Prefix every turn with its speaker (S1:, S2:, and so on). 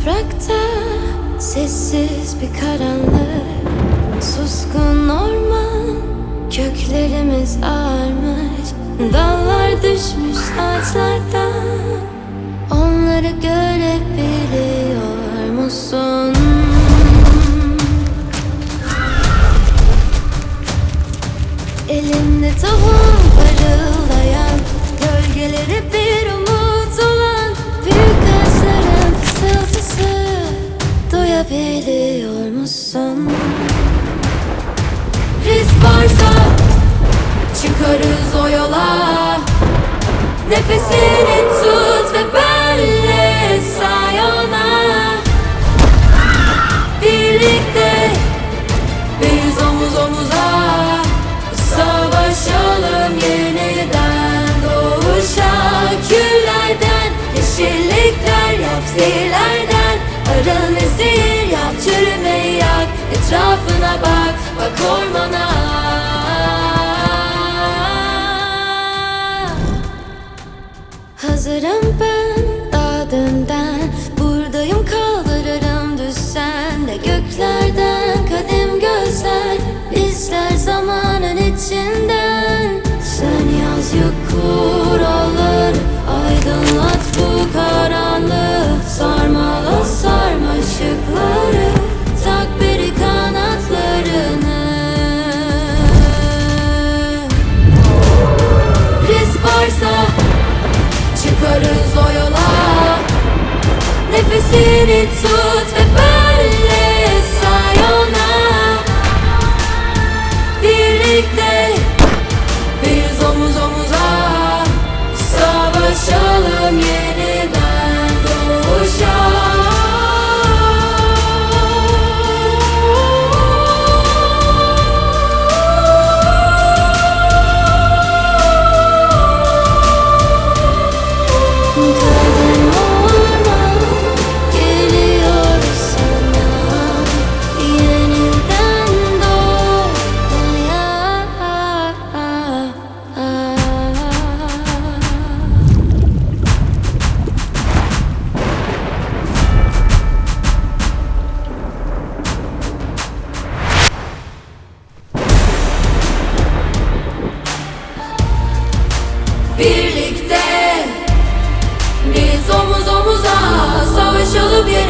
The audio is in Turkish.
S1: toprakta Sessiz bir karanlık Suskun orman Köklerimiz ağarmış Dallar düşmüş ağaçlardan Onları görebiliyor musun? Elimde tohum Duyabiliyor musun? Risk varsa Çıkarız o yola. Nefesini tut ve benle say ona Birlikte biz omuz omuza Savaşalım yeniden Hazırım ben adından Buradayım kaldırırım düşsen de Göklerden Nefesini tut ve benle say ona. Birlikte biz omuz omuza Savaşalım yeniden Birlikte. Biz omuz omuza savaşalım yeniden